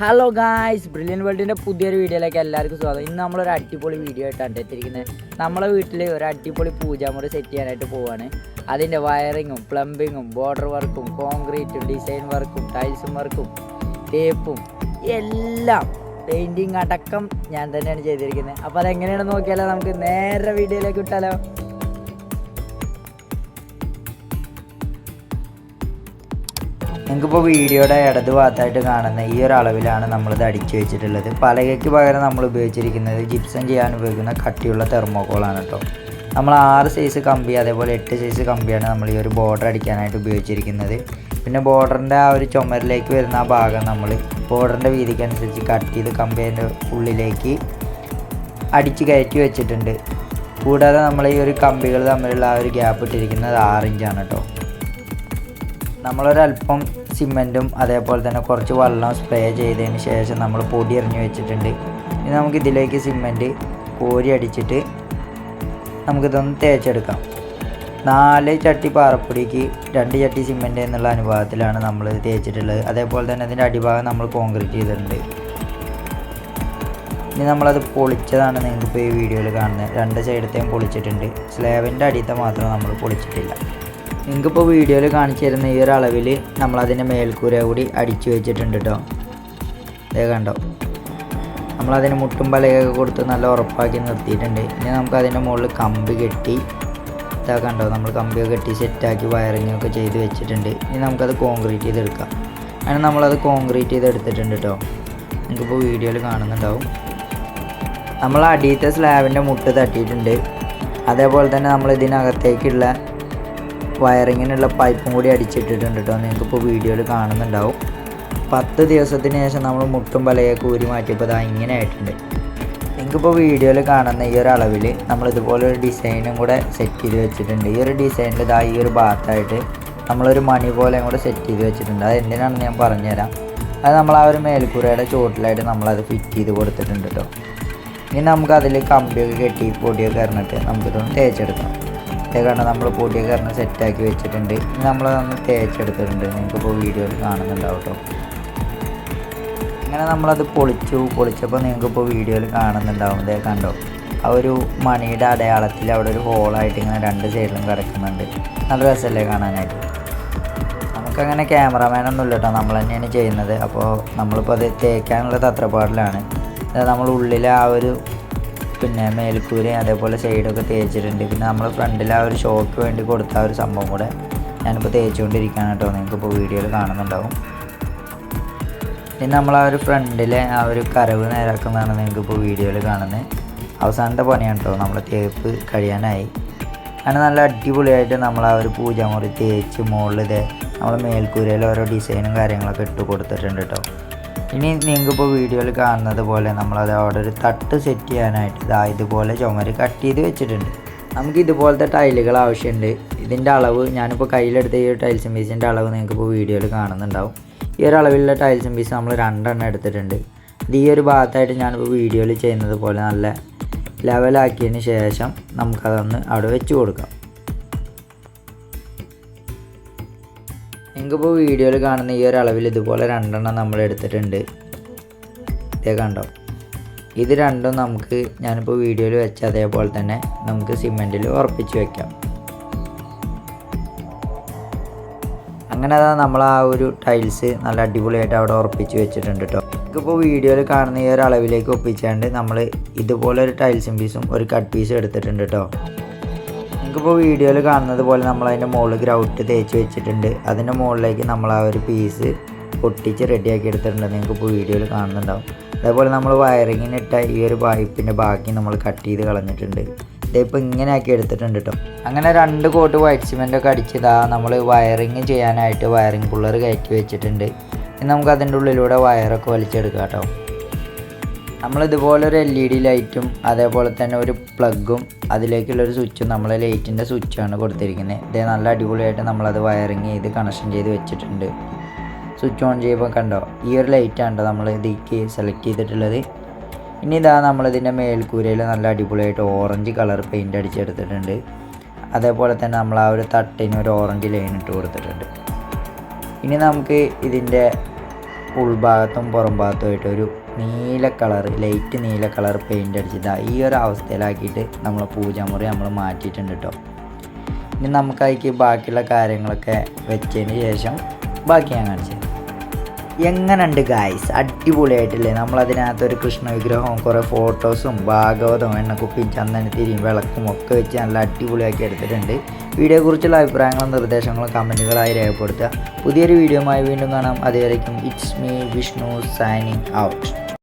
Hello guys brilliant വേൾഡിന്റെ പുതിയൊരു വീഡിയോയിലേക്ക് എല്ലാവർക്കും സ്വാഗതം. ഇന്ന് നമ്മളൊരു അടിപൊളി വീഡിയോ ആയിട്ടാണ് എത്തിയിരിക്കുന്നത് നമ്മളെ വീട്ടിൽ ഒരു അടിപൊളി പൂജാമുറി സെറ്റ് ചെയ്യാനായിട്ട് പോവുകയാണ് അതിന്റെ വയറിങ്ങും പ്ലംബിങ്ങും ബോർഡർ വർക്കും കോൺക്രീറ്റും ഡിസൈൻ വർക്കും ടൈൽസും വർക്കും ടേപ്പും എല്ലാം പെയിന്റിങ് അടക്കം ഞാൻ തന്നെയാണ് ചെയ്തിരിക്കുന്നത്. അപ്പോൾ അതെങ്ങനെയാണെന്ന് നോക്കിയാലോ നമുക്ക് നേരെ വീഡിയോയിലേക്ക് വിട്ടാലോ. നിങ്ങൾക്കിപ്പോൾ വീഡിയോയുടെ ഇടത് ഭാഗത്തായിട്ട് കാണുന്ന ഈ ഒരു അളവിലാണ് നമ്മളിത് അടിച്ചു വെച്ചിട്ടുള്ളത്. പലകയ്ക്ക് പകരം നമ്മൾ ഉപയോഗിച്ചിരിക്കുന്നത് ജിപ്സം ചെയ്യാൻ ഉപയോഗിക്കുന്ന കട്ടിയുള്ള തെർമോക്കോളാണ് കേട്ടോ നമ്മൾ ആറ് സൈസ് കമ്പി അതേപോലെ എട്ട് സൈസ് കമ്പിയാണ് നമ്മൾ ഈ ഒരു ബോർഡർ അടിക്കാനായിട്ട് ഉപയോഗിച്ചിരിക്കുന്നത്. പിന്നെ ബോർഡറിന്റെ ആ ഒരു ചുമരിലേക്ക് വരുന്ന ആ ഭാഗം നമ്മൾ ബോർഡറിന്റെ വീതിക്കനുസരിച്ച് കട്ട് ചെയ്ത് കമ്പിന്റെ ഉള്ളിലേക്ക് അടിച്ച് കയറ്റി വെച്ചിട്ടുണ്ട്. കൂടാതെ നമ്മൾ ഈ ഒരു കമ്പികൾ തമ്മിലുള്ള ആ ഒരു ഗ്യാപ്പ് ഇട്ടിരിക്കുന്നത് ആറ് ഇഞ്ചാണ് കേട്ടോ നമ്മളൊരല്പം സിമെന്റും അതേപോലെ തന്നെ കുറച്ച് വെള്ളം സ്പ്രേ ചെയ്തതിന് ശേഷം നമ്മൾ പൊടി എറിഞ്ഞ് വെച്ചിട്ടുണ്ട്. ഇനി നമുക്ക് ഇതിലേക്ക് സിമെന്റ് കോരി അടിച്ചിട്ട് നമുക്കിതൊന്ന് തേച്ചെടുക്കാം. നാല് ചട്ടി പാറപ്പൊടിക്ക് രണ്ട് ചട്ടി സിമെന്റ് എന്നുള്ള അനുപാതത്തിലാണ് നമ്മൾ തേച്ചിട്ടുള്ളത്. അതേപോലെ തന്നെ അതിന്റെ അടിഭാഗം നമ്മൾ കോൺക്രീറ്റ് ചെയ്തിട്ടുണ്ട്. ഇനി നമ്മളത് പൊളിച്ചതാണ് നിങ്ങൾക്കിപ്പോൾ ഈ വീഡിയോയിൽ കാണുന്നത്. രണ്ട് സൈഡത്തെയും പൊളിച്ചിട്ടുണ്ട്. സ്ലാബിന്റെ അടിയത്തെ മാത്രം നമ്മൾ പൊളിച്ചിട്ടില്ല. നിങ്ങൾക്കിപ്പോൾ വീഡിയോയിൽ കാണിച്ചു തരുന്ന ഈ ഒരു അളവിൽ നമ്മളതിന്റെ മേൽക്കൂര കൂടി അടിച്ചു വെച്ചിട്ടുണ്ട് കേട്ടോ അതേ കണ്ടോ? നമ്മളതിന് മുട്ടും പലയൊക്കെ കൊടുത്ത് നല്ല ഉറപ്പാക്കി നിർത്തിയിട്ടുണ്ട്. ഇനി നമുക്ക് അതിന്റെ മുകളിൽ കമ്പി കെട്ടി ഇതാ കണ്ടോ? നമ്മൾ കമ്പിയൊക്കെ കെട്ടി സെറ്റാക്കി വയറിങ്ങൊക്കെ ചെയ്ത് വെച്ചിട്ടുണ്ട്. ഇനി നമുക്കത് കോൺക്രീറ്റ് ചെയ്തെടുക്കാം. അങ്ങനെ നമ്മളത് കോൺക്രീറ്റ് ചെയ്തെടുത്തിട്ടുണ്ട് കേട്ടോ നിങ്ങൾക്കിപ്പോൾ വീഡിയോയിൽ കാണുന്നുണ്ടാവും. നമ്മൾ അടിയത്തെ സ്ലാബിന്റെ മുട്ട് തട്ടിയിട്ടുണ്ട്. അതേപോലെ തന്നെ നമ്മൾ ഇതിനകത്തേക്കുള്ള വയറിങ്ങിനുള്ള പൈപ്പും കൂടി അടിച്ചിട്ടിട്ടുണ്ട് കേട്ടോ. നിങ്ങൾക്കിപ്പോൾ വീഡിയോയിൽ കാണുന്നുണ്ടാവും. പത്ത് ദിവസത്തിന് ശേഷം നമ്മൾ മുട്ടും പലയൊക്കെ ഊരി മാറ്റിയപ്പോൾ ഇതാ ഇങ്ങനെ ആയിട്ടുണ്ട്. നിങ്ങൾക്കിപ്പോൾ വീഡിയോയിൽ കാണുന്ന ഈ ഒരു അളവിൽ നമ്മൾ ഇതുപോലെ ഒരു ഡിസൈനും കൂടെ സെറ്റ് ചെയ്ത് വെച്ചിട്ടുണ്ട്. ഈ ഒരു ഡിസൈനിൽ ഇതാ ഈ ഒരു ഭാഗത്തായിട്ട് നമ്മളൊരു മണി പോലെ കൂടെ സെറ്റ് ചെയ്ത് വെച്ചിട്ടുണ്ട്. അത് എന്തിനാണെന്ന് ഞാൻ പറഞ്ഞുതരാം. അത് നമ്മൾ ആ ഒരു മേൽക്കൂരയുടെ ചുവട്ടിലായിട്ട് നമ്മളത് ഫിറ്റ് ചെയ്ത് കൊടുത്തിട്ടുണ്ട് കേട്ടോ. ഇനി നമുക്ക് അതിൽ കമ്പിയൊക്കെ കെട്ടി പൊടിയൊക്കെ ഇറങ്ങിട്ട് നമുക്കിതൊന്ന് തേച്ചെടുക്കണം. ഇതേ കാരണം നമ്മൾ പൊടിയ കാരണം സെറ്റാക്കി വെച്ചിട്ടുണ്ട്. നമ്മൾ നമ്മൾ തേച്ചെടുത്തിട്ടുണ്ട്. നിങ്ങൾക്കിപ്പോൾ വീഡിയോയിൽ കാണുന്നുണ്ടാവും കേട്ടോ അങ്ങനെ നമ്മളത് പൊളിച്ചു പൊളിച്ചപ്പോൾ നിങ്ങൾക്കിപ്പോൾ വീഡിയോയിൽ കാണുന്നുണ്ടാവും. ഇതേ കണ്ടോ? ആ ഒരു മണിയുടെ അടയാളത്തിൽ അവിടെ ഒരു ഹോളായിട്ട് ഇങ്ങനെ രണ്ട് സൈഡിലും കിടക്കുന്നുണ്ട്. നല്ല രസമല്ലേ കാണാനായിട്ട്. നമുക്കങ്ങനെ ക്യാമറമാനൊന്നും ഇല്ല കേട്ടോ നമ്മൾ തന്നെയാണ് ചെയ്യുന്നത്. അപ്പോൾ നമ്മളിപ്പോൾ അത് തേക്കാനുള്ള തത്രപ്പാടിലാണ് നമ്മൾ ഉള്ളിലെ ആ ഒരു പിന്നെ മേൽക്കൂരയും അതേപോലെ സൈഡൊക്കെ തേച്ചിട്ടുണ്ട്. പിന്നെ നമ്മൾ ഫ്രണ്ടിൽ ആ ഒരു ഷോക്ക് വേണ്ടി കൊടുത്ത ആ ഒരു സംഭവം കൂടെ ഞാനിപ്പോൾ തേച്ചുകൊണ്ടിരിക്കുകയാണ് കേട്ടോ. നിങ്ങൾക്കിപ്പോൾ വീഡിയോയിൽ കാണുന്നുണ്ടാവും. പിന്നെ നമ്മൾ ആ ഒരു ഫ്രണ്ടിലെ ആ ഒരു കരവ് നേരാക്കുന്നതാണ് നിങ്ങൾക്ക് ഇപ്പോൾ വീഡിയോയിൽ കാണുന്നത് അവസാനത്തെ പണിയാണ് കേട്ടോ. നമ്മൾ തേപ്പ് കഴിയാനായി. അങ്ങനെ നല്ല അടിപൊളിയായിട്ട് നമ്മൾ ആ ഒരു പൂജാമുറി തേച്ച് മുകളിൽ ഇതേ നമ്മൾ മേൽക്കൂരയിൽ ഓരോ ഡിസൈനും കാര്യങ്ങളൊക്കെ ഇട്ട് കൊടുത്തിട്ടുണ്ട് ഇനി നിങ്ങൾക്കിപ്പോൾ വീഡിയോയിൽ കാണുന്നത് പോലെ നമ്മളത് അവിടെ ഒരു തട്ട് സെറ്റ് ചെയ്യാനായിട്ട് ഇതാ ഇതുപോലെ ചുമര് കട്ട് ചെയ്ത് വെച്ചിട്ടുണ്ട്. നമുക്ക് ഇതുപോലത്തെ ടൈലുകൾ ആവശ്യമുണ്ട്. ഇതിന്റെ അളവ് ഞാനിപ്പോൾ കയ്യിലെടുത്ത ഈ ടൈൽസും പീസിന്റെ അളവ് നിങ്ങൾക്കിപ്പോൾ വീഡിയോയിൽ കാണുന്നുണ്ടാവും. ഈ ഒരു അളവിലുള്ള ടൈൽസും പീസ് നമ്മൾ രണ്ടെണ്ണം എടുത്തിട്ടുണ്ട്. ഇത് ഈ ഒരു ഭാഗത്തായിട്ട് ഞാനിപ്പോൾ വീഡിയോയിൽ ചെയ്യുന്നത് പോലെ നല്ല ലെവലാക്കിയതിന് ശേഷം നമുക്കതൊന്ന് അവിടെ വെച്ച് കൊടുക്കാം. നിങ്ങൾക്കിപ്പോൾ വീഡിയോയിൽ കാണുന്ന ഈ ഒരു അളവിൽ ഇതുപോലെ രണ്ടെണ്ണം നമ്മൾ എടുത്തിട്ടുണ്ട്. ഇതേ കണ്ടോ? ഇത് രണ്ടും നമുക്ക് ഞാനിപ്പോൾ വീഡിയോയിൽ വെച്ച അതേപോലെ തന്നെ നമുക്ക് സിമെന്റിൽ ഉറപ്പിച്ച് വെക്കാം. അങ്ങനെ അതാ നമ്മൾ ആ ഒരു ടൈൽസ് നല്ല അടിപൊളിയായിട്ട് അവിടെ ഉറപ്പിച്ച് വെച്ചിട്ടുണ്ട് കേട്ടോ നമുക്കിപ്പോൾ വീഡിയോയിൽ കാണുന്ന ഈ ഒരു അളവിലേക്ക് ഒപ്പിച്ചാണ്ട് നമ്മൾ ഇതുപോലെ ഒരു ടൈൽസും പീസും ഒരു കട്ട് പീസും എടുത്തിട്ടുണ്ട് കേട്ടോ നിങ്ങൾക്കിപ്പോൾ വീഡിയോയിൽ കാണുന്നത് പോലെ നമ്മൾ അതിന്റെ മുകളിൽ ഗ്രൗട്ട് തേച്ച് വെച്ചിട്ടുണ്ട്. അതിന്റെ മുകളിലേക്ക് നമ്മൾ ആ ഒരു പീസ് പൊട്ടിച്ച് റെഡിയാക്കി എടുത്തിട്ടുണ്ട്. നിങ്ങൾക്കിപ്പോൾ വീഡിയോയിൽ കാണുന്നുണ്ടാവും. അതേപോലെ നമ്മൾ വയറിങ്ങിനിട്ട ഈ ഒരു പൈപ്പിന്റെ ബാക്കി നമ്മൾ കട്ട് ചെയ്ത് കളഞ്ഞിട്ടുണ്ട്. ഇതിപ്പോൾ ഇങ്ങനെ ആക്കി എടുത്തിട്ടുണ്ട് കേട്ടോ അങ്ങനെ രണ്ട് കോട്ട് വൈറ്റ് സിമെന്റ് ഒക്കെ അടിച്ചതാ നമ്മൾ വയറിങ് ചെയ്യാനായിട്ട് വയറിങ് പുള്ളർ കയറ്റി വെച്ചിട്ടുണ്ട്. ഇനി നമുക്ക് അതിന്റെ ഉള്ളിലൂടെ വയറൊക്കെ വലിച്ചെടുക്കാം കേട്ടോ നമ്മൾ ഇതുപോലെ ഒരു എൽ ഇ ഡി ലൈറ്റും അതേപോലെ തന്നെ ഒരു പ്ലഗും അതിലേക്കുള്ളൊരു സ്വിച്ചും നമ്മൾ ലൈറ്റിന്റെ സ്വിച്ചാണ് കൊടുത്തിരിക്കുന്നത് ഇതേ നല്ല അടിപൊളിയായിട്ട് നമ്മളത് വയറിങ് ചെയ്ത് കണക്ഷൻ ചെയ്ത് വെച്ചിട്ടുണ്ട്. സ്വിച്ച് ഓൺ ചെയ്യുമ്പോൾ കണ്ടോ ഈ ഒരു ലൈറ്റാണ് നമ്മൾ ഇതിക്ക് സെലക്ട് ചെയ്തിട്ടുള്ളത്. ഇനി ഇതാ നമ്മളിതിന്റെ മേൽക്കൂരയിൽ നല്ല അടിപൊളിയായിട്ട് ഓറഞ്ച് കളർ പെയിന്റ് അടിച്ചെടുത്തിട്ടുണ്ട്. അതേപോലെ തന്നെ നമ്മൾ ആ ഒരു തട്ടിന് ഒരു ഓറഞ്ച് ലൈൻ ഇട്ട് കൊടുത്തിട്ടുണ്ട്. ഇനി നമുക്ക് ഇതിന്റെ ഉൾഭാഗത്തും പുറം ഭാഗത്തുമായിട്ട് ഒരു നീല കളർ ലൈറ്റ് നീല കളർ പെയിന്റ് അടിച്ചിട്ട് ഈ ഒരു അവസ്ഥയിലാക്കിയിട്ട് നമ്മൾ പൂജാമുറി നമ്മൾ മാറ്റിയിട്ടുണ്ട് കേട്ടോ ഇനി നമുക്കതിക്ക് ബാക്കിയുള്ള കാര്യങ്ങളൊക്കെ വെച്ചതിന് ശേഷം ബാക്കി ഞാൻ കാണിച്ചു. എങ്ങനെയുണ്ട് ഗായ്സ് അടിപൊളിയായിട്ടില്ലേ? നമ്മളതിനകത്ത് ഒരു കൃഷ്ണ വിഗ്രഹവും കുറേ ഫോട്ടോസും ഭാഗവതവും എണ്ണക്കുപ്പിയും ചന്ദനത്തിരിയും വിളക്കും ഒക്കെ വെച്ച് നല്ല അടിപൊളിയാക്കി എടുത്തിട്ടുണ്ട്. വീഡിയോയെക്കുറിച്ചുള്ള അഭിപ്രായങ്ങളും നിർദ്ദേശങ്ങളും കമന്റുകളായി രേഖപ്പെടുത്തുക. പുതിയൊരു വീഡിയോയുമായി വീണ്ടും കാണാം. അതുവരേക്കും it's me Vishnu signing out